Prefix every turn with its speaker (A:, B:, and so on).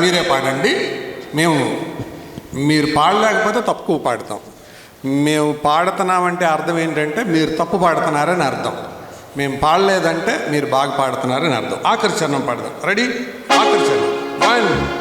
A: మీరే పాడండి. మేము మీరు పాడలేకపోతే తక్కువ పాడతాం. మేము పాడుతున్నామంటే అర్థం ఏంటంటే మీరు తప్పు పాడుతున్నారని అర్థం. మేము పాడలేదంటే మీరు బాగా పాడుతున్నారని అర్థం. ఆఖరి చరణం పాడదాం. రెడీ ఆఖరి చరణం. వన్